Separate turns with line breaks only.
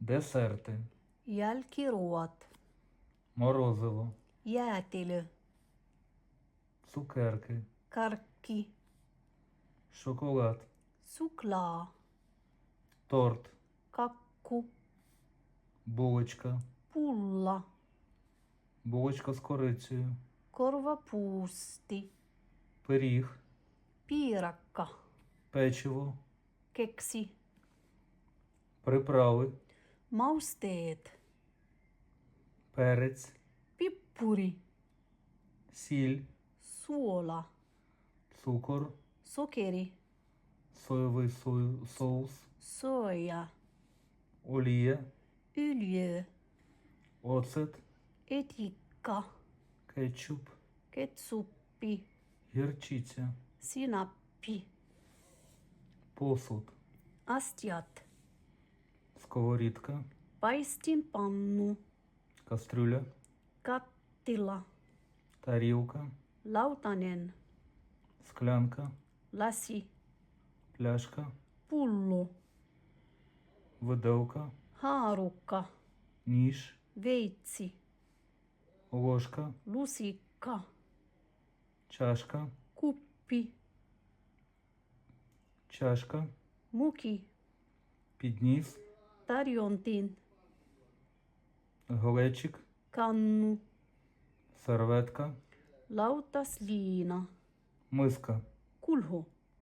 десерти,
jälkiruoat,
морозиво,
jäätelö,
цукерки,
karkki,
шоколад,
suklaa,
торт,
kakku,
булочка,
pulla,
булочка з корицею,
korvapuusti,
пиріг,
piirakka,
печиво,
keksi,
приправи,
mausteed,
перець,
pippuri,
сіль,
suola,
цукор,
sokeri,
соєвий сою- соус,
soja,
олія,
öljö,
оцет,
etikka,
кетчуп,
ketsuppi,
гірчиця,
sinappi,
посуд,
astjat,
сковорідка,
paistinpannu,
кастрюля,
kattila,
тарілка,
lautanen,
склянка,
lasi,
пляшка,
pullu,
виделка,
haarukka,
ніж,
veitsi,
ложка,
lusikka,
чашка,
kuppi,
чашка,
muki,
підніс,
tarjontin,
глечик,
kannu,
серветка,
lautasliina,
миска,
kulho,